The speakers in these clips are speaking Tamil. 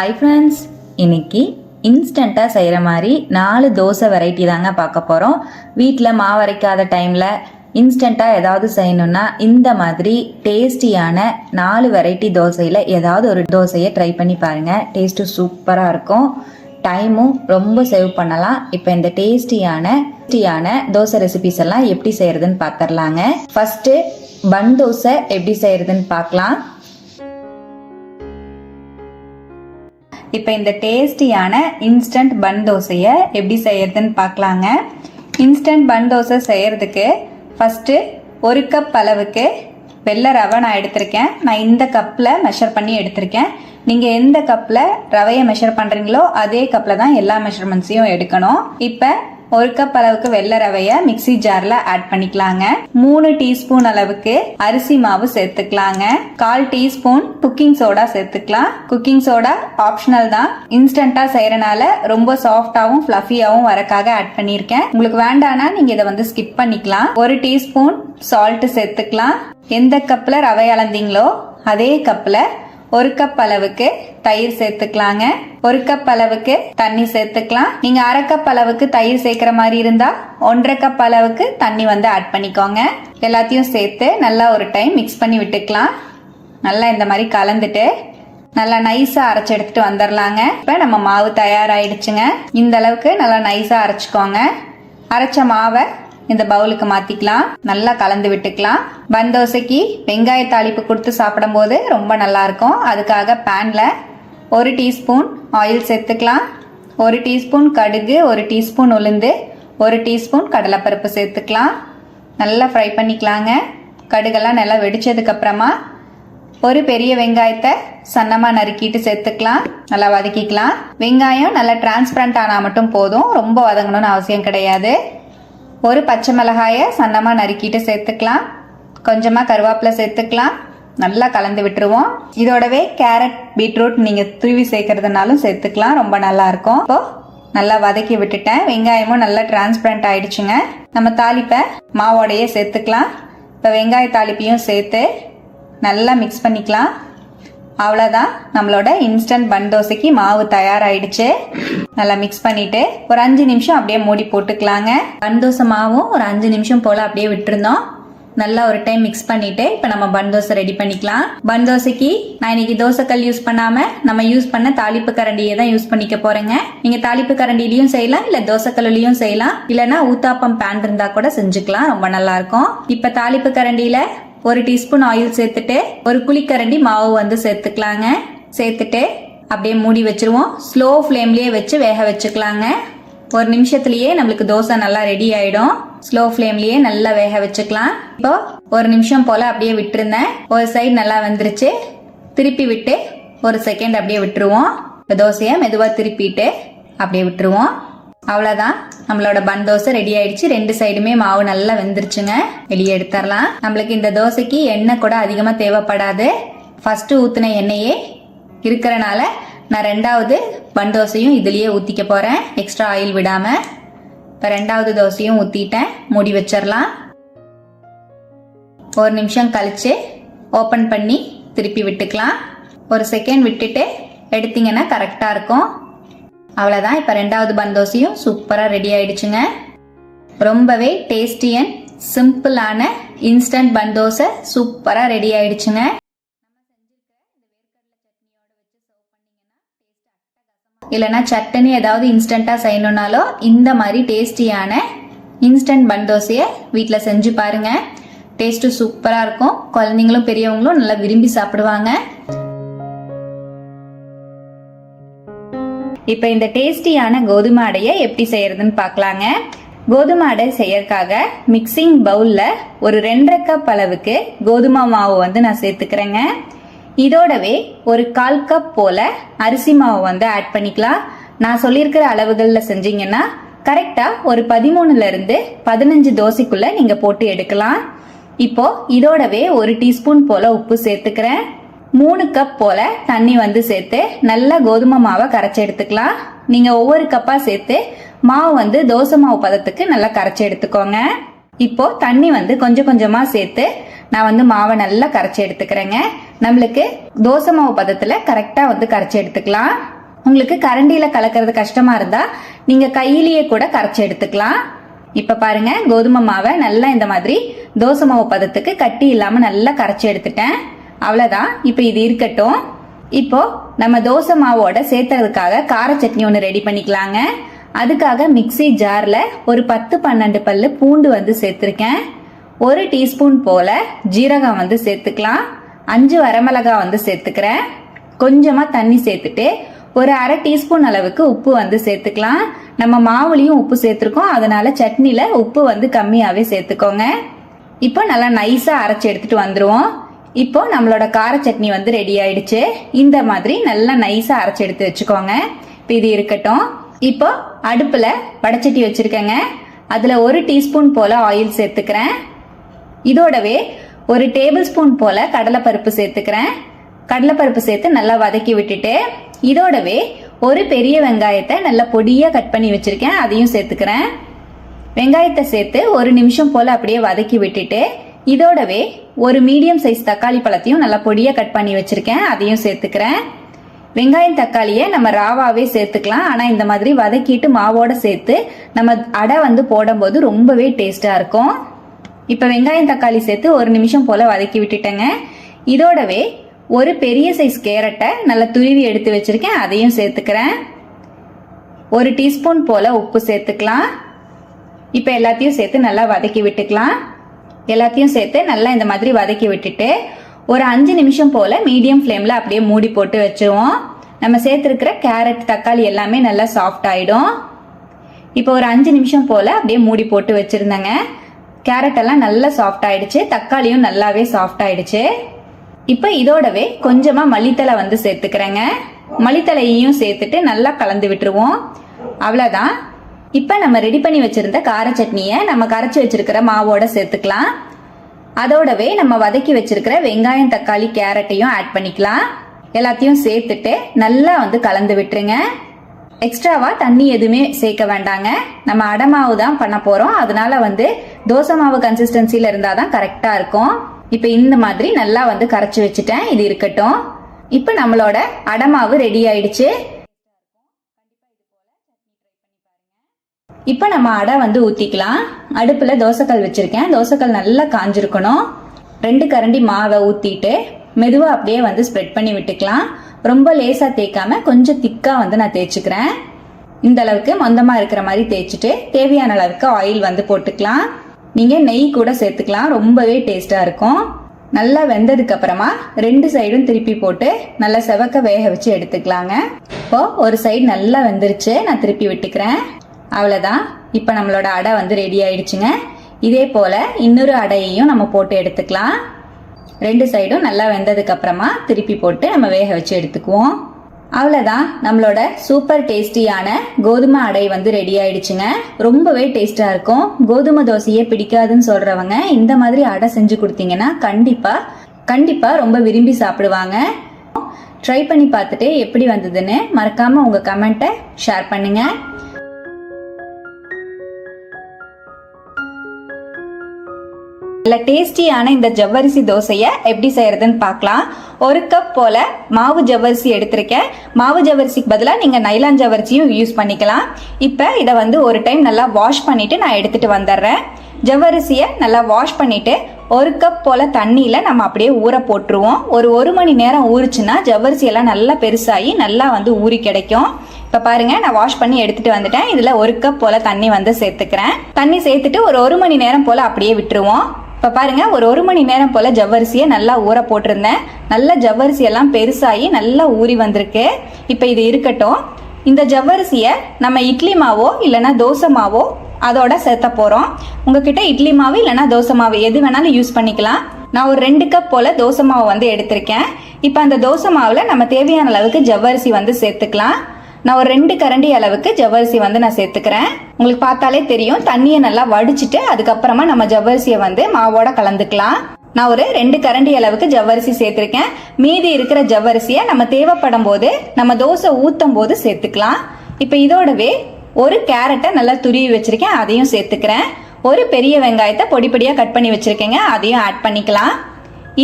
ஹை ஃப்ரெண்ட்ஸ் இன்னைக்கு இன்ஸ்டண்ட்டாக செய்கிற மாதிரி நாலு தோசை வெரைட்டி தாங்க பார்க்க போகிறோம் வீட்டில் மாவரைக்காத டைமில் இன்ஸ்டண்ட்டாக ஏதாவது செய்யணும்னா இந்த மாதிரி டேஸ்டியான நாலு வெரைட்டி தோசையில் ஏதாவது ஒரு தோசையை ட்ரை பண்ணி பாருங்கள் டேஸ்ட்டு சூப்பராக இருக்கும். டைமும் ரொம்ப சேவ் பண்ணலாம். இப்போ இந்த டேஸ்டியான டேஸ்டியான தோசை ரெசிபிஸ் எல்லாம் எப்படி செய்கிறதுன்னு பார்த்துடலாங்க ஃபஸ்ட்டு பன் தோசை எப்படி செய்கிறதுன்னு பார்க்கலாம் இப்போ இந்த டேஸ்டியான இன்ஸ்டன்ட் பன் தோசையை எப்படி செய்யறதுன்னு பார்க்கலாங்க இன்ஸ்டன்ட் பன் தோசை செய்யறதுக்கு ஃபஸ்ட்டு ஒரு கப் அளவுக்கு வெள்ளை ரவை நான் எடுத்திருக்கேன். நான் இந்த கப்பில் மெஷர் பண்ணி எடுத்திருக்கேன். நீங்கள் எந்த கப்பில் ரவையை மெஷர் பண்ணுறீங்களோ அதே கப்பில் தான் எல்லா மெஷர்மெண்ட்ஸையும் எடுக்கணும். இப்போ ஒரு கப் அளவுக்கு வெள்ளை ரவைய மிக்ஸி ஜார்ல ஆட் பண்ணிக்கலாங்க. மூணு டீஸ்பூன் அளவுக்கு அரிசி மாவு சேர்த்துக்கலாங்க. கால் டீஸ்பூன் குக்கிங் சோடா சேர்த்துக்கலாம். குக்கிங் சோடா ஆப்ஷனல் தான். இன்ஸ்டண்டா செய்யறனால ரொம்ப சாஃப்டாவும் ஃபிளஃபியாவும் வரக்காக ஆட் பண்ணியிருக்கேன். உங்களுக்கு வேண்டானா நீங்க இதை வந்து ஸ்கிப் பண்ணிக்கலாம். ஒரு டீஸ்பூன் சால்ட் சேர்த்துக்கலாம். எந்த கப்ல ரவை அளந்தீங்களோ அதே கப்ல ஒரு கப் அளவுக்கு தயிர் சேர்த்துக்கலாங்க. ஒரு கப் அளவுக்கு தண்ணி சேர்த்துக்கலாம். நீங்க அரை கப் அளவுக்கு தயிர் சேர்க்கிற மாதிரி இருந்தா ஒன்றரை கப் அளவுக்கு தண்ணி வந்து ஆட் பண்ணிக்கோங்க. எல்லாத்தையும் சேர்த்து நல்லா ஒரு டைம் மிக்ஸ் பண்ணி விட்டுக்கலாம். நல்லா இந்த மாதிரி கலந்துட்டு நல்லா நைஸா அரைச்சு எடுத்துட்டு வந்துடலாங்க இப்ப நம்ம மாவு தயாராயிடுச்சுங்க. இந்த அளவுக்கு நல்லா நைஸா அரைச்சுக்கோங்க. அரைச்ச மாவை இந்த பவுலுக்கு மாத்திக்கலாம். நல்லா கலந்து விட்டுக்கலாம். பன் தோசைக்கு வெங்காய தாளிப்பு கொடுத்து சாப்பிடும்போது ரொம்ப நல்லா இருக்கும். அதுக்காக பேன்ல ஒரு டீஸ்பூன் ஆயில் சேர்த்துக்கலாம். ஒரு டீஸ்பூன் கடுகு ஒரு டீஸ்பூன் உளுந்து ஒரு டீஸ்பூன் கடலைப்பருப்பு சேர்த்துக்கலாம். நல்லா ஃப்ரை பண்ணிக்கலாங்க. கடுகெல்லாம் நல்லா வெடிச்சதுக்கு அப்புறமா ஒரு பெரிய வெங்காயத்தை சன்னமாக நறுக்கிட்டு சேர்த்துக்கலாம். நல்லா வதக்கிக்கலாம். வெங்காயம் நல்லா டிரான்ஸ்பரண்ட் ஆனால் மட்டும் போதும். ரொம்ப வதங்கணும்னு அவசியம் கிடையாது. ஒரு பச்சை மிளகாயை சன்னமாக நறுக்கிட்டு சேர்த்துக்கலாம். கொஞ்சமாக கருவேப்பிலை சேர்த்துக்கலாம். நல்லா கலந்து விட்டுருவோம். இதோடவே கேரட் பீட்ரூட் நீங்கள் துருவி சேர்க்கறதுனாலும் சேர்த்துக்கலாம். ரொம்ப நல்லா இருக்கும். இப்போ நல்லா வதக்கி விட்டுட்டேன். வெங்காயமும் நல்லா டிரான்ஸ்பரண்ட் ஆயிடுச்சுங்க. நம்ம தாளிப்பை மாவோடையே சேர்த்துக்கலாம். இப்போ வெங்காய தாளிப்பையும் சேர்த்து நல்லா மிக்ஸ் பண்ணிக்கலாம். அவ்வளோதான் நம்மளோட இன்ஸ்டன்ட் பன் தோசைக்கு மாவு தயாராயிடுச்சு. நல்லா மிக்ஸ் பண்ணிட்டு ஒரு அஞ்சு நிமிஷம் அப்படியே மூடி போட்டுக்கலாங்க. பன் தோசை மாவும் ஒரு அஞ்சு நிமிஷம் போல அப்படியே விட்டுருந்தோம். நல்லா ஒரு டைம் மிக்ஸ் பண்ணிட்டு இப்போ நம்ம பன் தோசை ரெடி பண்ணிக்கலாம். பன் தோசைக்கு நான் இன்னைக்கு தோசைக்கல் யூஸ் பண்ணாம நம்ம யூஸ் பண்ண தாளிப்பு கரண்டியை தான் யூஸ் பண்ணிக்க போறேங்க. நீங்க தாளிப்பு கரண்டிலையும் செய்யலாம் இல்ல தோசைக்கல்லையும் செய்யலாம். இல்லைன்னா ஊத்தாப்பம் பேன் இருந்தா கூட செஞ்சுக்கலாம் ரொம்ப நல்லா இருக்கும். இப்ப தாளிப்பு கரண்டியில ஒரு டீஸ்பூன் ஆயில் சேர்த்துட்டு ஒரு குழிக்கரண்டி மாவு வந்து சேர்த்துக்கலாங்க. சேர்த்துட்டு அப்படியே மூடி வச்சிருவோம். ஸ்லோ ஃப்ளேம்லயே வச்சு வேக வச்சுக்கலாங்க. ஒரு நிமிஷத்துலயே நம்மளுக்கு தோசை நல்லா ரெடி ஆயிடும். ஸ்லோ ஃப்ளேம்லயே நல்லா வேக வச்சுக்கலாம். இப்போ ஒரு நிமிஷம் போல அப்படியே விட்டுருந்தேன். ஒரு சைடு நல்லா வந்துருச்சு. திருப்பி விட்டு ஒரு செகண்ட் அப்படியே விட்டுருவோம். இப்போ தோசையை மெதுவாக திருப்பிட்டு அப்படியே விட்டுருவோம். அவ்வளோதான் நம்மளோட பன் தோசை ரெடி ஆயிடுச்சு. ரெண்டு சைடுமே மாவு நல்லா வெந்துருச்சுங்க. வெளியே எடுத்துடலாம். நம்மளுக்கு இந்த தோசைக்கு எண்ணெய் கூட அதிகமாக தேவைப்படாது. ஃபர்ஸ்ட் ஊற்றின எண்ணெயே இருக்கிறனால நான் ரெண்டாவது பன் தோசையும் இதுலேயே ஊற்றிக்க போகிறேன் எக்ஸ்ட்ரா ஆயில் விடாமல் இப்போ ரெண்டாவது தோசையும் ஊற்றிட்டேன் மூடி வச்சிடலாம். ஒரு நிமிஷம் கழித்து ஓப்பன் பண்ணி திருப்பி விட்டுக்கலாம். ஒரு செகண்ட் விட்டுட்டு எடுத்தீங்கன்னா கரெக்டாக இருக்கும். அவ்வளோதான் இப்போ ரெண்டாவது பந்தோசியும் சூப்பராக ரெடி ஆயிடுச்சுங்க. ரொம்பவே டேஸ்டி அண்ட் சிம்பிளான இன்ஸ்டன்ட் பந்தோசை சூப்பராக ரெடி ஆயிடுச்சுங்க. இல்லைனா சட்னி ஏதாவது இன்ஸ்டண்ட்டாக செய்யணுன்னாலோ இந்த மாதிரி டேஸ்டியான இன்ஸ்டன்ட் பந்தோசையை வீட்டில் செஞ்சு பாருங்க. டேஸ்ட்டு சூப்பராக இருக்கும். குழந்தைங்களும் பெரியவங்களும் நல்லா விரும்பி சாப்பிடுவாங்க. இப்போ இந்த டேஸ்டியான கோதுமை அடையை எப்படி செய்யறதுன்னு பார்க்கலாங்க. கோதுமை அடை செய்யறதுக்காக மிக்சிங் பவுலில் ஒரு ரெண்டரை கப் அளவுக்கு கோதுமை மாவு வந்து நான் சேர்த்துக்கிறேங்க. இதோடவே ஒரு கால் கப் போல அரிசி மாவு வந்து ஆட் பண்ணிக்கலாம். நான் சொல்லியிருக்கிற அளவுகளில் செஞ்சீங்கன்னா கரெக்டாக ஒரு பதிமூணுல இருந்து பதினஞ்சு தோசைக்குள்ள நீங்கள் போட்டு எடுக்கலாம். இப்போ இதோடவே ஒரு டீஸ்பூன் போல உப்பு சேர்த்துக்கிறேன். மூணு கப் போல தண்ணி வந்து சேர்த்து நல்லா கோதுமை மாவை கரைச்சி எடுத்துக்கலாம். நீங்க ஒவ்வொரு கப்பா சேர்த்து மாவு வந்து தோசை மாவு பதத்துக்கு நல்லா கரைச்சி எடுத்துக்கோங்க. இப்போ தண்ணி வந்து கொஞ்சம் கொஞ்சமா சேர்த்து நான் வந்து மாவை நல்லா கரைச்சி எடுத்துக்கிறேங்க. நம்மளுக்கு தோசை மாவு பதத்துல கரெக்டா வந்து கரைச்சி எடுத்துக்கலாம். உங்களுக்கு கரண்டியில கலக்கிறது கஷ்டமா இருந்தா நீங்க கையிலேயே கூட கரைச்சி எடுத்துக்கலாம். இப்ப பாருங்க கோதுமை மாவை நல்லா இந்த மாதிரி தோசை மாவு பதத்துக்கு கட்டி இல்லாம நல்லா கரைச்சி எடுத்துட்டேன். அவ்வளோதான் இப்போ இது இருக்கட்டும். இப்போ நம்ம தோசை மாவோட சேர்த்துறதுக்காக கார சட்னி ஒன்று ரெடி பண்ணிக்கலாங்க. அதுக்காக மிக்ஸி ஜாரில் ஒரு பத்து பன்னெண்டு பல்லு பூண்டு வந்து சேர்த்துருக்கேன். ஒரு டீஸ்பூன் போல ஜீரகம் வந்து சேர்த்துக்கலாம். அஞ்சு வரமிளகா வந்து சேர்த்துக்கிறேன். கொஞ்சமாக தண்ணி சேர்த்துட்டு ஒரு அரை டீஸ்பூன் அளவுக்கு உப்பு வந்து சேர்த்துக்கலாம். நம்ம மாவுலையும் உப்பு சேர்த்துருக்கோம். அதனால சட்னியில் உப்பு வந்து கம்மியாகவே சேர்த்துக்கோங்க. இப்போ நல்லா நைஸாக அரைச்சி எடுத்துட்டு வந்துடுவோம் இப்போ நம்மளோட கார சட்னி வந்து ரெடி ஆயிடுச்சு. இந்த மாதிரி நல்லா நைஸா அரைச்சி எடுத்து வச்சுக்கோங்க. இப்போ இது இருக்கட்டும். இப்போ அடுப்புல வடச்சட்டி வச்சிருக்கேங்க. அதுல ஒரு டீஸ்பூன் போல ஆயில் சேர்த்துக்கிறேன். இதோடவே ஒரு டேபிள் ஸ்பூன் போல கடலைப்பருப்பு சேர்த்துக்கிறேன். கடலைப்பருப்பு சேர்த்து நல்லா வதக்கி விட்டுட்டு இதோடவே ஒரு பெரிய வெங்காயத்தை நல்லா பொடியா கட் பண்ணி வச்சிருக்கேன். அதையும் சேர்த்துக்கிறேன். வெங்காயத்தை சேர்த்து ஒரு நிமிஷம் போல அப்படியே வதக்கி விட்டுட்டு இதோடவே ஒரு மீடியம் சைஸ் தக்காளி பழத்தையும் நல்லா பொடியாக கட் பண்ணி வச்சுருக்கேன். அதையும் சேர்த்துக்கிறேன். வெங்காயம் தக்காளியை நம்ம ராவாவே சேர்த்துக்கலாம். ஆனால் இந்த மாதிரி வதக்கிட்டு மாவோட சேர்த்து நம்ம அடை வந்து போடும்போது ரொம்பவே டேஸ்ட்டாக இருக்கும். இப்போ வெங்காயம் தக்காளி சேர்த்து ஒரு நிமிஷம் போல் வதக்கி விட்டுட்டேங்க. இதோடவே ஒரு பெரிய சைஸ் கேரட்டை நல்லா துருவி எடுத்து வச்சுருக்கேன். அதையும் சேர்த்துக்கிறேன். ஒரு டீஸ்பூன் போல் உப்பு சேர்த்துக்கலாம். இப்போ எல்லாத்தையும் சேர்த்து நல்லா வதக்கி விட்டுக்கலாம். எல்லாத்தையும் சேர்த்து நல்லா இந்த மாதிரி வதக்கி விட்டுட்டு ஒரு அஞ்சு நிமிஷம் போல மீடியம் ஃப்ளேமில் அப்படியே மூடி போட்டு வச்சுருவோம். நம்ம சேர்த்துருக்கிற கேரட் தக்காளி எல்லாமே நல்லா சாஃப்ட் ஆயிடும். இப்போ ஒரு அஞ்சு நிமிஷம் போல அப்படியே மூடி போட்டு வச்சிருந்தேங்க. கேரட் எல்லாம் நல்லா சாஃப்ட் ஆயிடுச்சு. தக்காளியும் நல்லாவே சாஃப்ட் ஆயிடுச்சு. இப்போ இதோடவே கொஞ்சமா மல்லித்தலை வந்து சேர்த்துக்கிறேங்க. மல்லித்தலையையும் சேர்த்துட்டு நல்லா கலந்து விட்டுருவோம். அவ்வளோதான் இப்போ நம்ம ரெடி பண்ணி வச்சிருந்த கார சட்னியை நம்ம கரைச்சி வச்சிருக்கிற மாவோட சேர்த்துக்கலாம். அதோடவே நம்ம வதக்கி வச்சிருக்கிற வெங்காயம் தக்காளி கேரட்டையும் ஆட் பண்ணிக்கலாம். எல்லாத்தையும் சேர்த்துட்டு நல்லா வந்து கலந்து விட்டுருங்க. எக்ஸ்ட்ராவா தண்ணி எதுவுமே சேர்க்க வேண்டாங்க. நம்ம அடமாவு தான் பண்ண போறோம். அதனால வந்து தோசை மாவு கன்சிஸ்டன்சில இருந்தா தான் கரெக்டா இருக்கும். இப்போ இந்த மாதிரி நல்லா வந்து கரைச்சி வச்சுட்டேன். இது இருக்கட்டும். இப்போ நம்மளோட அடமாவு ரெடி ஆயிடுச்சு. இப்போ நம்ம அடை வந்து ஊற்றிக்கலாம் அடுப்பில் தோசைக்கல் வச்சுருக்கேன். தோசைக்கல் நல்லா காஞ்சிருக்கணும். ரெண்டு கரண்டி மாவை ஊற்றிட்டு மெதுவாக அப்படியே வந்து ஸ்ப்ரெட் பண்ணி விட்டுக்கலாம். ரொம்ப லேசாக தேய்க்காம கொஞ்சம் திக்காக வந்து நான் தேய்ச்சிக்கிறேன். இந்த அளவுக்கு மொந்தமாக இருக்கிற மாதிரி தேய்ச்சிட்டு தேவையான அளவுக்கு ஆயில் வந்து போட்டுக்கலாம். நீங்கள் நெய் கூட சேர்த்துக்கலாம். ரொம்பவே டேஸ்ட்டாக இருக்கும். நல்லா வெந்ததுக்கு அப்புறமா ரெண்டு சைடும் திருப்பி போட்டு நல்லா செவக்க வேக வச்சு எடுத்துக்கலாங்க. இப்போ ஒரு சைடு நல்லா வெந்துருச்சு. நான் திருப்பி விட்டுக்கிறேன். அவ்வளோதான் இப்போ நம்மளோட அடை வந்து ரெடி ஆயிடுச்சுங்க. இதே போல் இன்னொரு அடையையும் நம்ம போட்டு எடுத்துக்கலாம். ரெண்டு சைடும் நல்லா வெந்ததுக்கப்புறமா திருப்பி போட்டு நம்ம வேக வச்சு எடுத்துக்குவோம். அவ்வளோதான் நம்மளோட சூப்பர் டேஸ்டியான கோதுமை அடை வந்து ரெடி ஆயிடுச்சுங்க. ரொம்பவே டேஸ்டாக இருக்கும். கோதுமை தோசையே பிடிக்காதுன்னு சொல்கிறவங்க இந்த மாதிரி அடை செஞ்சு கொடுத்தீங்கன்னா கண்டிப்பாக கண்டிப்பாக ரொம்ப விரும்பி சாப்பிடுவாங்க. ட்ரை பண்ணி பார்த்துட்டு எப்படி வந்ததுன்னு மறக்காமல் உங்கள் கமெண்ட்டை ஷேர் பண்ணுங்கள் நல்ல டேஸ்டியான இந்த ஜவ்வரிசி தோசையை எப்படி செய்யறதுன்னு பார்க்கலாம். ஒரு கப் போல மாவு ஜவ்வரிசி எடுத்திருக்கேன். மாவு ஜவ்வரிசிக்கு பதிலாக நீங்கள் நைலான் ஜவ்வரிசியும் யூஸ் பண்ணிக்கலாம். இப்போ இதை வந்து ஒரு டைம் நல்லா வாஷ் பண்ணிட்டு நான் எடுத்துட்டு வந்துடுறேன். ஜவ்வரிசியை நல்லா வாஷ் பண்ணிட்டு ஒரு கப் போல தண்ணியில் நம்ம அப்படியே ஊற போட்டுருவோம். ஒரு ஒரு மணி நேரம் ஊறுச்சுன்னா ஜவ்வரிசி எல்லாம் நல்லா பெருசாகி நல்லா வந்து ஊறி கிடைக்கும். இப்போ பாருங்க நான் வாஷ் பண்ணி எடுத்துட்டு வந்துட்டேன். இதில் ஒரு கப் போல தண்ணி வந்து சேர்த்துக்கிறேன். தண்ணி சேர்த்துட்டு ஒரு ஒரு மணி நேரம் போல அப்படியே விட்டுருவோம். இப்போ பாருங்க ஒரு ஒரு மணி நேரம் போல ஜவ்வரிசியை நல்லா ஊற போட்டிருந்தேன். நல்லா ஜவ்வரிசி எல்லாம் பெருசாகி நல்லா ஊறி வந்திருக்கு. இப்போ இது இருக்கட்டும். இந்த ஜவ்வரிசியை நம்ம இட்லி மாவோ இல்லைன்னா தோசை மாவோ அதோட சேர்த்த போகிறோம் உங்ககிட்ட இட்லி மாவு இல்லைன்னா தோசை மாவு எது வேணாலும் யூஸ் பண்ணிக்கலாம். நான் ஒரு ரெண்டு கப் போல தோசை மாவு வந்து எடுத்திருக்கேன். இப்போ அந்த தோசை மாவில் நம்ம தேவையான அளவுக்கு ஜவ்வரிசி வந்து சேர்த்துக்கலாம். நான் ஒரு ரெண்டு கரண்டி அளவுக்கு ஜவ்வரிசி வந்து நான் சேர்த்துக்கிறேன். உங்களுக்கு பார்த்தாலே தெரியும். தண்ணியை நல்லா வடிச்சிட்டு அதுக்கப்புறமா நம்ம ஜவ்வரிசியை வந்து மாவோட கலந்துக்கலாம். நான் ஒரு ரெண்டு கரண்டி அளவுக்கு ஜவ்வரிசி சேர்த்திருக்கேன். மீதி இருக்கிற ஜவ்வரிசியை நம்ம தேவைப்படும் போது நம்ம தோசை ஊத்தும் போது சேர்த்துக்கலாம். இப்போ இதோடவே ஒரு கேரட்டை நல்லா துருவி வச்சிருக்கேன். அதையும் சேர்த்துக்கிறேன். ஒரு பெரிய வெங்காயத்தை பொடி பொடியாக கட் பண்ணி வச்சிருக்கேங்க. அதையும் ஆட் பண்ணிக்கலாம்.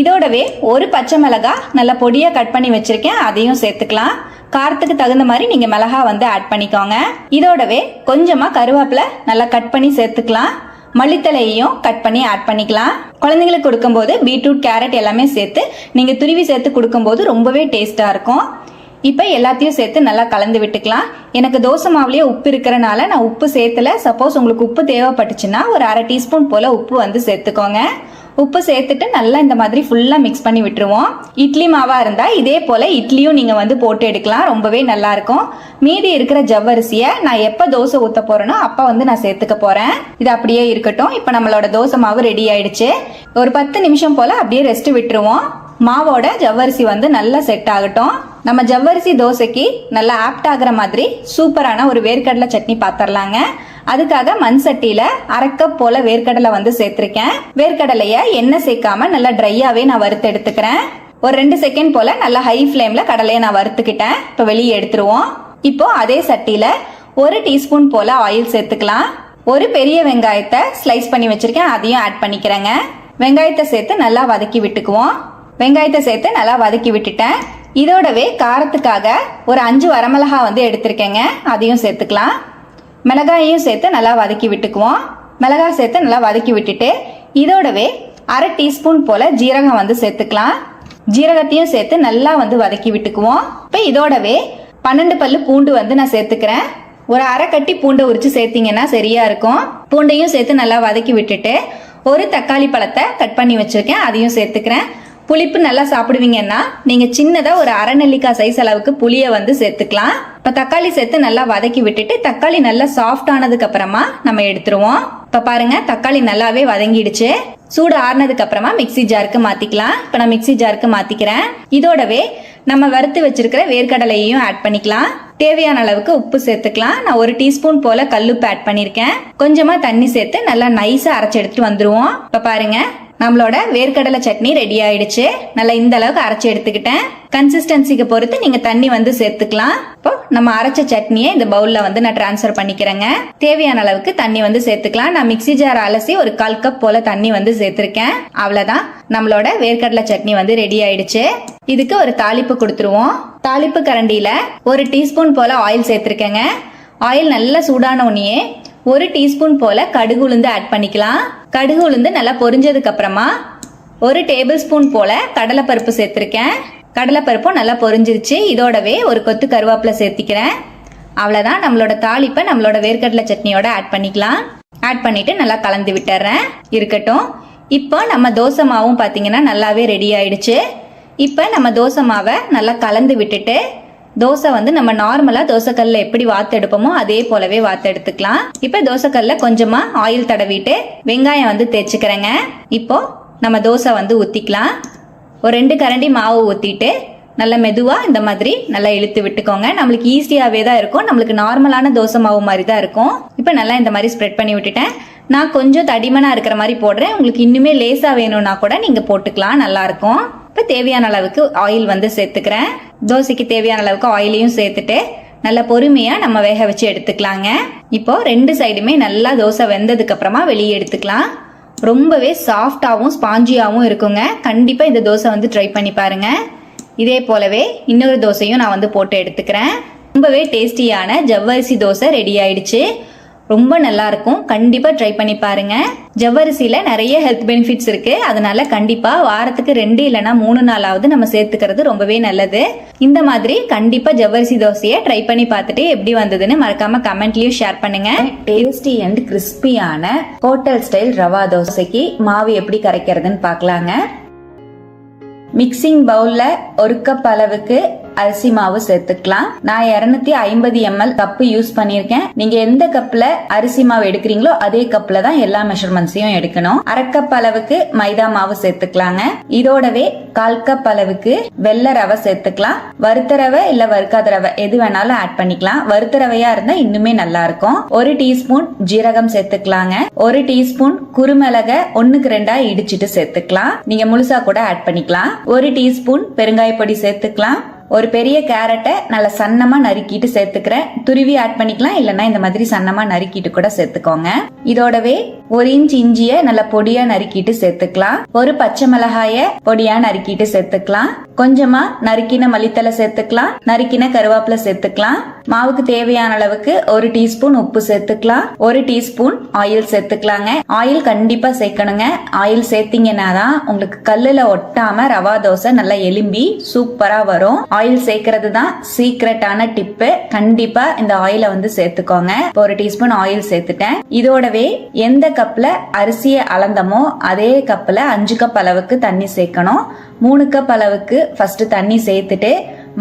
இதோடவே ஒரு பச்சை மிளகா நல்லா பொடியாக கட் பண்ணி வச்சிருக்கேன். அதையும் சேர்த்துக்கலாம். காரத்துக்கு தகுந்த மாதிரி நீங்க மிளகா வந்து ஆட் பண்ணிக்கோங்க. இதோடவே கொஞ்சமா கருவேப்பிலை நல்லா கட் பண்ணி சேர்த்துக்கலாம். மல்லித்தலையையும் கட் பண்ணி ஆட் பண்ணிக்கலாம். குழந்தைங்களுக்கு கொடுக்கும்போது பீட்ரூட் கேரட் எல்லாமே சேர்த்து நீங்க துருவி சேர்த்து கொடுக்கும்போது ரொம்பவே டேஸ்டா இருக்கும். இப்போ எல்லாத்தையும் சேர்த்து நல்லா கலந்து விட்டுக்கலாம். எனக்கு தோசை மாவுலேயே உப்பு இருக்கிறனால நான் உப்பு சேர்த்துல சப்போஸ் உங்களுக்கு உப்பு தேவைப்பட்டுச்சுன்னா ஒரு அரை டீஸ்பூன் போல உப்பு வந்து சேர்த்துக்கோங்க. உப்பு சேர்த்துட்டு நல்லா இந்த மாதிரி ஃபுல்லாக மிக்ஸ் பண்ணி விட்டுருவோம். இட்லி மாவாக இருந்தால் இதே போல் இட்லியும் நீங்கள் வந்து போட்டு எடுக்கலாம். ரொம்பவே நல்லா இருக்கும். மீதி இருக்கிற ஜவ்வரிசியை நான் எப்போ தோசை ஊற்ற போகிறேனோ அப்போ வந்து நான் சேர்த்துக்க போகிறேன் இது அப்படியே இருக்கட்டும். இப்போ நம்மளோட தோசை மாவு ரெடி ஆயிடுச்சு. ஒரு பத்து நிமிஷம் போல் அப்படியே ரெஸ்ட் விட்டுருவோம். மாவோட ஜவ்வரிசி வந்து நல்லா செட் ஆகட்டும். நம்ம ஜவ்வரிசி தோசைக்கு நல்லா ஆப்ட் ஆகுற மாதிரி சூப்பரான ஒரு வேர்க்கடலை சட்னி பார்த்துடலாங்க அதுக்காக மண் சட்டியில அரை போல வேர்க்கடலை வந்து சேர்த்திருக்கேன். வேர்க்கடலைய எண்ணெய் சேர்க்காம நல்லா ட்ரையாவே நான் வறுத்து எடுத்துக்கிறேன். ஒரு ரெண்டு செகண்ட் போல நல்லா ஹை ஃப்ளேம்ல கடலையை நான் வறுத்துக்கிட்டேன். இப்போ வெளியே எடுத்துருவோம். இப்போ அதே சட்டியில ஒரு டீஸ்பூன் போல ஆயில் சேர்த்துக்கலாம். ஒரு பெரிய வெங்காயத்தை ஸ்லைஸ் பண்ணி வச்சிருக்கேன். அதையும் ஆட் பண்ணிக்கிறேங்க. வெங்காயத்தை சேர்த்து நல்லா வதக்கி விட்டுக்குவோம். வெங்காயத்தை சேர்த்து நல்லா வதக்கி விட்டுட்டேன். இதோடவே காரத்துக்காக ஒரு அஞ்சு வரமிளகா வந்து எடுத்திருக்கேங்க. அதையும் சேர்த்துக்கலாம். மிளகாயையும் சேர்த்து நல்லா வதக்கி விட்டுக்குவோம். மிளகாய் சேர்த்து நல்லா வதக்கி விட்டுட்டு இதோடவே அரை டீஸ்பூன் போல ஜீரகம் வந்து சேர்த்துக்கலாம். ஜீரகத்தையும் சேர்த்து நல்லா வந்து வதக்கி விட்டுக்குவோம். இப்போ இதோடவே பன்னெண்டு பல்லு பூண்டு வந்து நான் சேர்த்துக்கிறேன். ஒரு அரை கட்டி பூண்டை உரிச்சு சேர்த்தீங்கன்னா சரியா இருக்கும். பூண்டையும் சேர்த்து நல்லா வதக்கி விட்டுட்டு ஒரு தக்காளி பழத்தை கட் பண்ணி வச்சிருக்கேன் அதையும் சேர்த்துக்கிறேன். புளிப்பு நல்லா சாப்பிடுவீங்கன்னா நீங்க சின்னதா ஒரு அரை நெல்லிக்காய் சைஸ் அளவுக்கு புளியை வந்து சேர்த்துக்கலாம். இப்ப தக்காளி சேர்த்து நல்லா வதக்கி விட்டுட்டு தக்காளி நல்லா சாஃப்ட் ஆனதுக்கு அப்புறமா நம்ம எடுத்துருவோம். இப்ப பாருங்க தக்காளி நல்லாவே வதங்கிடுச்சு. சூடு ஆறுனதுக்கு அப்புறமா மிக்ஸி ஜாருக்கு மாத்திக்கலாம். இப்ப நான் மிக்ஸி ஜாருக்கு மாத்திக்கிறேன். இதோடவே நம்ம வறுத்து வச்சிருக்கிற வேர்க்கடலையையும் ஆட் பண்ணிக்கலாம். தேவையான அளவுக்கு உப்பு சேர்த்துக்கலாம். நான் ஒரு டீஸ்பூன் போல கல்லுப்பு ஆட் பண்ணிருக்கேன். கொஞ்சமா தண்ணி சேர்த்து நல்லா நைஸா அரைச்சு எடுத்துட்டு வந்துருவோம். இப்ப பாருங்க நம்மளோட வேர்க்கடலை சட்னி ரெடி ஆயிடுச்சு. நல்லா இந்த அளவுக்கு அரைச்சு எடுத்துக்கிட்டேன். கன்சிஸ்டன்சிக்கு பொறுத்து நீங்க தண்ணி வந்து சேர்த்துக்கலாம். இப்போ நம்ம அரைச்ச சட்னியை இந்த பவுல்ல வந்து நான் டிரான்ஸ்ஃபர் பண்ணிக்கிறேங்க. தேவையான அளவுக்கு தண்ணி வந்து சேர்த்துக்கலாம். நான் மிக்ஸி ஜார் அலசி ஒரு கால் கப் போல தண்ணி வந்து சேர்த்திருக்கேன். அவ்வளவுதான். நம்மளோட வேர்க்கடலை சட்னி வந்து ரெடி ஆயிடுச்சு. இதுக்கு ஒரு தாளிப்பு கொடுத்துருவோம். தாளிப்பு கரண்டியில ஒரு டீஸ்பூன் போல ஆயில் சேர்த்திருக்கேங்க. ஆயில் நல்லா சூடான உடனே ஒரு டீஸ்பூன் போல கடுகு உளுந்து ஆட் பண்ணிக்கலாம். கடுகு உளுந்து நல்லா பொரிஞ்சதுக்கு அப்புறமா ஒரு டேபிள் ஸ்பூன் போல கடலைப்பருப்பு சேர்த்திருக்கேன். கடலைப்பருப்பும் நல்லா பொரிஞ்சிருச்சு. இதோடவே ஒரு கொத்து கருவேப்பிலை சேர்த்திக்கிறேன். அவ்வளோதான் நம்மளோட தாளிப்பை நம்மளோட வேர்க்கடலை சட்னியோட ஆட் பண்ணிக்கலாம். ஆட் பண்ணிட்டு நல்லா கலந்து விட்டுறேன். இருக்கட்டும். இப்போ நம்ம தோசை மாவும் பார்த்தீங்கன்னா நல்லாவே ரெடி ஆயிடுச்சு. இப்போ நம்ம தோசை மாவை நல்லா கலந்து விட்டுட்டு தோசை வந்து நம்ம நார்மலா தோசைக்கல்ல எப்படி வாத்து எடுப்போமோ அதே போலவே வாத்தெடுத்துக்கலாம். எடுத்துக்கலாம் இப்போ தோசைக்கல்ல கொஞ்சமா ஆயில் தடவிட்டு வெங்காயம் வந்து தேய்ச்சிக்கிறேங்க. இப்போ நம்ம தோசை வந்து ஊத்திக்கலாம். ஒரு ரெண்டு கரண்டி மாவு ஊத்திட்டு நல்லா மெதுவா இந்த மாதிரி நல்லா இழுத்து விட்டுக்கோங்க. நம்மளுக்கு ஈஸியாவே தான் இருக்கும். நம்மளுக்கு நார்மலான தோசை மாவு மாதிரி தான் இருக்கும். இப்போ நல்லா இந்த மாதிரி ஸ்ப்ரெட் பண்ணி விட்டுட்டேன். நான் கொஞ்சம் தடிமனா இருக்கிற மாதிரி போடுறேன். உங்களுக்கு இன்னுமே லேசா வேணும்னா கூட நீங்க போட்டுக்கலாம். நல்லா இருக்கும். இப்போ தேவையான அளவுக்கு ஆயில் வந்து சேர்த்துக்கிறேன். தோசைக்கு தேவையான அளவுக்கு ஆயிலையும் சேர்த்துட்டு நல்லா பொறுமையாக நம்ம வேக வச்சு எடுத்துக்கலாங்க. இப்போ ரெண்டு சைடுமே நல்லா தோசை வெந்ததுக்கு அப்புறமா வெளியே எடுத்துக்கலாம். ரொம்பவே சாஃப்டாகவும் ஸ்பாஞ்சியாகவும் இருக்குங்க. கண்டிப்பாக இந்த தோசை வந்து ட்ரை பண்ணி பாருங்க. இதே போலவே இன்னொரு தோசையும் நான் வந்து போட்டு எடுத்துக்கிறேன். ரொம்பவே டேஸ்டியான ஜவ்வரிசி தோசை ரெடி ஆயிடுச்சு. ரொம்ப நல்லா இருக்கும் கண்டிப்பா ட்ரை பண்ணி பாருங்க. ஜவ்வரிசியில நிறைய ஹெல்த் பெனிஃபிட்ஸ் இருக்கு. அதனால கண்டிப்பா வாரத்துக்கு ரெண்டு இல்லைன்னா மூணு நாளாவது நம்ம சேர்த்துக்கிறது ரொம்பவே நல்லது. இந்த மாதிரி கண்டிப்பா ஜவ்வரிசி தோசையை ட்ரை பண்ணி பார்த்துட்டு எப்படி வந்ததுன்னு மறக்காம கமெண்ட்லயும் ஷேர் பண்ணுங்க. டேஸ்டி அண்ட் கிறிஸ்பியான ஹோட்டல் ஸ்டைல் ரவா தோசைக்கு மாவு எப்படி கரைக்கிறதுன்னு பார்க்கலாங்க. மிக்சிங் பவுல்ல ஒரு கப் அளவுக்கு அரிசி மாவு சேர்த்துக்கலாம். நான் இருநூத்தி ஐம்பது எம்எல் கப்பு யூஸ் பண்ணிருக்கேன் நீங்க எந்த கப்ல அரிசி மாவு எடுக்கிறீங்களோ அதே கப்ல தான் எல்லா மெஷர்மெண்ட்ஸையும் எடுக்கணும். அரை கப் அளவுக்கு மைதா மாவு சேர்த்துக்கலாங்க. இதோடவே கால் கப் அளவுக்கு வெள்ளை ரவை சேர்த்துக்கலாம். வறுத்த ரவை இல்ல வறுக்காத ரவை எது வேணாலும் ஆட் பண்ணிக்கலாம். வறுத்த ரவையா இருந்தா இன்னுமே நல்லா இருக்கும். ஒரு டீஸ்பூன் ஜீரகம் சேர்த்துக்கலாங்க. ஒரு டீஸ்பூன் குறுமிளக ஒண்ணுக்கு ரெண்டா இடிச்சிட்டு சேர்த்துக்கலாம். நீங்க முழுசா கூட ஆட் பண்ணிக்கலாம். ஒரு டீஸ்பூன் பெருங்காய பொடி சேர்த்துக்கலாம். ஒரு பெரிய கேரட்டை நல்ல சன்னமா நறுக்கிட்டு சேர்த்துக்கிறேன். துருவி ஆட் பண்ணிக்கலாம் இல்லைன்னா இந்த மாதிரி சன்னமா நறுக்கிட்டு கூட சேர்த்துக்கோங்க. இதோடவே ஒரு இன்ச் இஞ்சிய நல்லா பொடியா நறுக்கிட்டு சேர்த்துக்கலாம். ஒரு பச்சை மிளகாய பொடியா நறுக்கிட்டு சேர்த்துக்கலாம். கொஞ்சமா நறுக்கின மல்லித்தலை சேர்த்துக்கலாம். நறுக்கின கருவேப்பிலை சேர்த்துக்கலாம். மாவுக்கு தேவையான அளவுக்கு ஒரு டீஸ்பூன் உப்பு சேர்த்துக்கலாம். ஒரு டீஸ்பூன் ஆயில் சேர்த்துக்கலாங்க. ஆயில் கண்டிப்பா சேர்க்கணுங்க. ஆயில் சேர்த்தீங்கன்னா தான் உங்களுக்கு கல்லுல ஒட்டாம ரவா தோசை நல்லா எலும்பி சூப்பரா வரும். ஆயில் சேர்க்கறது தான் சீக்ரெட்டான டிப்பு. கண்டிப்பா இந்த ஆயிலை வந்து சேர்த்துக்கோங்க. ஒரு டீஸ்பூன் ஆயில் சேர்த்துட்டேன். இதோடவே எந்த கப்ல அரிசியை அளந்தமோ அதே கப்ல அஞ்சு கப் அளவுக்கு தண்ணி சேர்க்கணும். மூணு கப் அளவுக்கு ஃபர்ஸ்ட் தண்ணி சேர்த்துட்டு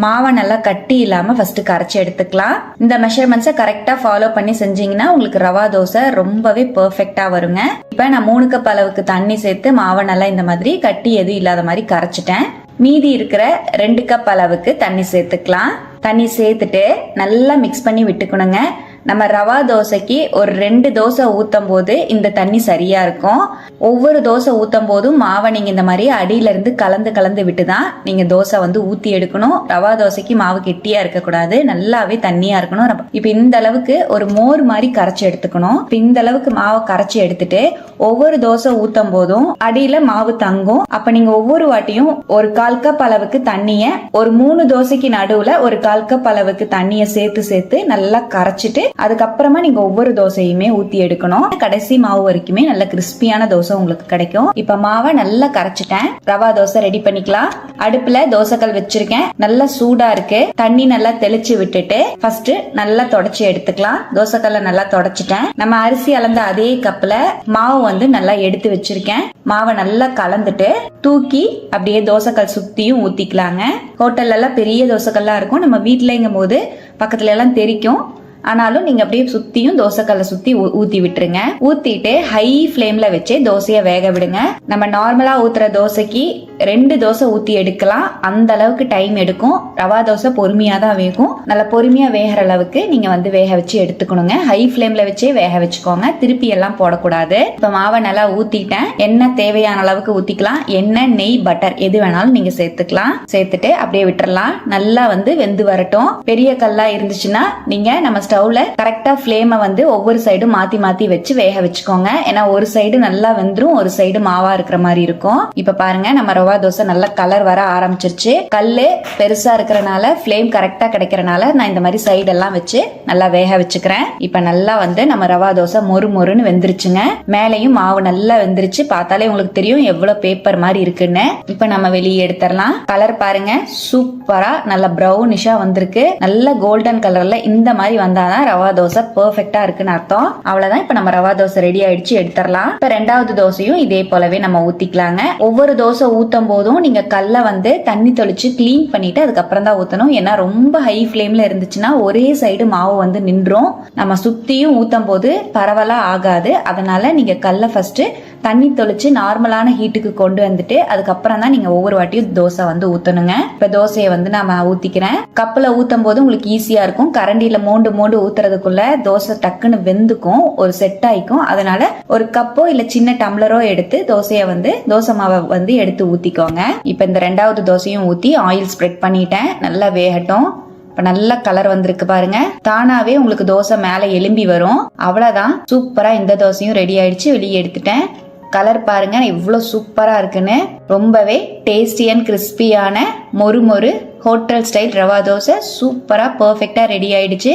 மாவை நல்லா கட்டி இல்லாம ஃபர்ஸ்ட் கரைச்சி எடுத்துக்கலாம். இந்த மெஷர்மெண்ட்ஸை கரெக்டா ஃபாலோ பண்ணி செஞ்சீங்கன்னா உங்களுக்கு ரவா தோசை ரொம்பவே பெர்ஃபெக்டா வருங்க. இப்ப நான் மூணு கப் அளவுக்கு தண்ணி சேர்த்து மாவை நல்லா இந்த மாதிரி கட்டி எதுவும் இல்லாத மாதிரி கரைச்சிட்டேன். மீதி இருக்கிற ரெண்டு கப் அளவுக்கு தண்ணி சேர்த்துக்கலாம். தண்ணி சேர்த்துட்டு நல்லா மிக்ஸ் பண்ணி விட்டுக்கணுங்க. நம்ம ரவா தோசைக்கு ஒரு ரெண்டு தோசை ஊற்றும் போது இந்த தண்ணி சரியா இருக்கும். ஒவ்வொரு தோசை ஊற்றும் போதும் மாவை நீங்க இந்த மாதிரி அடியில இருந்து கலந்து கலந்து விட்டு தான் நீங்க தோசை வந்து ஊத்தி எடுக்கணும். ரவா தோசைக்கு மாவு கெட்டியா இருக்கக்கூடாது. நல்லாவே தண்ணியா இருக்கணும். இப்ப இந்த அளவுக்கு ஒரு மோர் மாதிரி கரைச்சி எடுத்துக்கணும். இந்த அளவுக்கு மாவை கரைச்சி எடுத்துட்டு ஒவ்வொரு தோசை ஊத்தும் போதும் அடியில மாவு தங்கும். அப்ப நீங்க ஒவ்வொரு வாட்டியும் ஒரு கால் கப் அளவுக்கு தண்ணிய ஒரு மூணு தோசைக்கு நடுவுல ஒரு கால் கப் அளவுக்கு தண்ணிய சேர்த்து சேர்த்து நல்லா கரைச்சிட்டு அதுக்கப்புறமா நீங்க ஒவ்வொரு தோசையுமே ஊத்தி எடுக்கணும். கடைசி மாவு வரைக்குமே நல்ல கிறிஸ்பியான தோசை உங்களுக்கு கிடைக்கும். இப்ப மாவை நல்லா கரைச்சிட்டேன். ரவா தோசை ரெடி பண்ணிக்கலாம். அடுப்புல தோசைக்கல் வச்சிருக்கேன். நல்லா சூடா இருக்கு. தண்ணி நல்லா தெளிச்சு விட்டுட்டு ஃபர்ஸ்ட் நல்லா தொடச்சி எடுத்துக்கலாம். தோசைக்கல்ல நல்லா தொடச்சிட்டேன். நம்ம அரிசி அளந்த அதே கப்ல மாவு வந்து நல்லா எடுத்து வச்சிருக்கேன். மாவை நல்லா கலந்துட்டு தூக்கி அப்படியே தோசைக்கல் சுத்தியும் ஊத்திக்கலாங்க. ஹோட்டல்ல எல்லாம் பெரிய தோசைக்கல்லாம் இருக்கும். நம்ம வீட்டுலங்கும் போது பக்கத்துல எல்லாம் தெரிக்கும். ஆனாலும் நீங்க அப்படியே சுத்தியும் தோசைக்கல்ல சுத்தி ஊ- ஊத்தி விட்டுருங்க. ஊத்திட்டு ஹை ஃபிளேம்ல வச்சு தோசைய வேக விடுங்க. நம்ம நார்மலா ஊத்துற தோசைக்கு ரெண்டு தோசை ஊத்தி எடுக்கலாம். அந்த அளவுக்கு டைம் எடுக்கும். ரவா தோசை பொறுமையா தான் வேகும். நல்லா பொறுமையா வேகிற அளவுக்கு நீங்க வந்து வேக வச்சு எடுத்துக்கணுங்க. ஹை ஃபிளேம்ல வச்சே வேக வச்சுக்கோங்க. திருப்பி எல்லாம் போடக்கூடாது. இப்ப மாவை நல்லா ஊத்திட்டேன். என்ன தேவையான அளவுக்கு ஊத்திக்கலாம். எண்ணெய் நெய் பட்டர் எது வேணாலும் நீங்க சேர்த்துக்கலாம். சேர்த்துட்டு அப்படியே விட்டுறலாம். நல்லா வந்து வெந்து வரட்டும். பெரிய கல்லா இருந்துச்சுன்னா நீங்க நம்ம ஸ்டவ்ல கரெக்டா ஃப்ளேமை வந்து ஒவ்வொரு சைடும் மாத்தி மாத்தி வச்சு வேக வச்சுக்கோங்க. ஏன்னா ஒரு சைடு நல்லா வெந்துரும் ஒரு சைடு மாவா இருக்கிற மாதிரி இருக்கும். இப்ப பாருங்க நம்ம ரவா தோசை நல்ல கலர் வர ஆரம்பிச்சிருச்சு. கல்லு பெருசா இருக்கிறனால ஃப்ளேம் கரெக்டா கிடைக்கிறனால நான் இந்த மாதிரி சைடு எல்லாம் வச்சு நல்லா வேக வச்சுக்கிறேன். இப்ப நல்லா வந்து நம்ம ரவா தோசை மொறு மொறுன்னு வெந்துருச்சுங்க. மேலையும் மாவு நல்லா வெந்துருச்சு. பார்த்தாலே உங்களுக்கு தெரியும் எவ்வளவு பேப்பர் மாதிரி இருக்குன்னு. இப்ப நம்ம வெளியே எடுத்துடலாம். கலர் பாருங்க சூப்பரா நல்ல ப்ரௌனிஷா வந்திருக்கு. நல்ல கோல்டன் கலர்ல இந்த மாதிரி வந்து வந்தாதான் ரவா தோசை பெர்ஃபெக்டா இருக்குன்னு அர்த்தம். அவ்வளவுதான். இப்ப நம்ம ரவா தோசை ரெடி ஆயிடுச்சு எடுத்துடலாம். இப்ப ரெண்டாவது தோசையும் இதே போலவே நம்ம ஊத்திக்கலாங்க. ஒவ்வொரு தோசை ஊத்தும் போதும் நீங்க கல்ல வந்து தண்ணி தொளிச்சு க்ளீன் பண்ணிட்டு அதுக்கப்புறம் தான் ஊத்தணும். ஏன்னா ரொம்ப ஹை ஃபிளேம்ல இருந்துச்சுன்னா ஒரே சைடு மாவு வந்து நின்றும். நம்ம சுத்தியும் ஊத்தும் போது பரவலா ஆகாது. அதனால நீங்க கல்ல ஃபர்ஸ்ட் தண்ணி தொளிச்சு நார்மலான ஹீட்டுக்கு கொண்டு வந்துட்டு அதுக்கப்புறம் தான் நீங்க ஒவ்வொரு வாட்டியும் தோசை வந்து ஊத்தணுங்க. இப்ப தோசையை வந்து நான் ஊத்திக்கிறேன். கப்பில் ஊத்தும் போது உங்களுக்கு ஈஸியா இருக்கும். கரண்டியில மோண்டு மோண்டு ஊத்துறதுக்குள்ள தோசை டக்குன்னு வெந்துக்கும். ஒரு செட் ஆயிக்கும். அதனால ஒரு கப்போ இல்ல சின்ன டம்ளரோ எடுத்து தோசையை வந்து தோசை மாவை வந்து எடுத்து ஊத்திக்கோங்க. இப்ப இந்த ரெண்டாவது தோசையும் ஊத்தி ஆயில் ஸ்ப்ரெட் பண்ணிட்டேன். நல்லா வேகட்டும். இப்ப நல்ல கலர் வந்திருக்கு பாருங்க. தானாவே உங்களுக்கு தோசை மேல எலும்பி வரும். அவ்வளவுதான். சூப்பரா இந்த தோசையும் ரெடி ஆயிடுச்சு. வெளியே எடுத்துட்டேன். கலர் பாருங்க இவ்வளோ சூப்பராக இருக்குன்னு. ரொம்பவே டேஸ்டி அண்ட் கிறிஸ்பியான மொறு மொறு ஹோட்டல் ஸ்டைல் ரவா தோசை சூப்பராக பர்ஃபெக்டாக ரெடி ஆயிடுச்சு.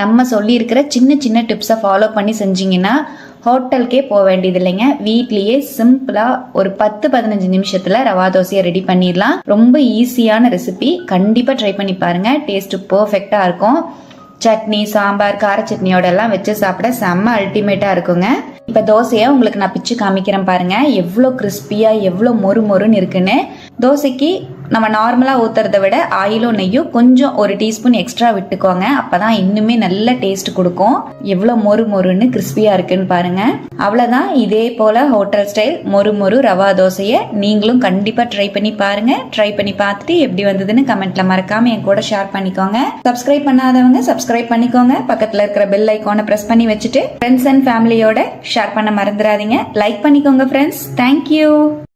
நம்ம சொல்லியிருக்கிற சின்ன சின்ன டிப்ஸை ஃபாலோ பண்ணி செஞ்சீங்கன்னா ஹோட்டலுக்கே போக வேண்டியது இல்லைங்க. வீட்லேயே சிம்பிளாக ஒரு பத்து பதினஞ்சு நிமிஷத்தில் ரவா தோசையை ரெடி பண்ணிடலாம். ரொம்ப ஈஸியான ரெசிபி கண்டிப்பாக ட்ரை பண்ணி பாருங்க. டேஸ்ட்டு பர்ஃபெக்டாக இருக்கும். சட்னி சாம்பார் கார சட்னியோட எல்லாம் வச்சு சாப்பிட செம்ம அல்டிமேட்டாக இருக்குங்க. இப்போ தோசையை உங்களுக்கு நான் பிச்சு காமிக்கிறேன் பாருங்கள் எவ்வளோ கிறிஸ்பியாக எவ்வளோ மொறு மொறுன்னு இருக்குன்னு. தோசைக்கு நம்ம நார்மலாக ஊற்றுறத விட ஆயிலும் நெய்யும் கொஞ்சம் ஒரு டீஸ்பூன் எக்ஸ்ட்ரா விட்டுக்கோங்க. அப்போ தான் இன்னுமே நல்ல டேஸ்ட் கொடுக்கும். எவ்வளோ மொறு மொறுன்னு கிறிஸ்பியாக இருக்குன்னு பாருங்கள் அவ்வளோதான் இதே போல் ஹோட்டல் ஸ்டைல் மொறு மொறு ரவா தோசையை நீங்களும் கண்டிப்பாக ட்ரை பண்ணி பாருங்கள் ட்ரை பண்ணி பார்த்துட்டு எப்படி வந்ததுன்னு கமெண்ட்ல மறக்காமல் என் கூட ஷேர் பண்ணிக்கோங்க. சப்ஸ்கிரைப் பண்ணாதவங்க சப்ஸ்கிரைப் பண்ணிக்கோங்க. பக்கத்தில் இருக்கிற பெல் ஐக்கானை ப்ரெஸ் பண்ணி வச்சுட்டு ஃப்ரெண்ட்ஸ் அண்ட் ஃபேமிலியோட ஷேர் பண்ண மறந்துடாதீங்க. லைக் பண்ணிக்கோங்க ஃப்ரெண்ட்ஸ் தேங்க்யூ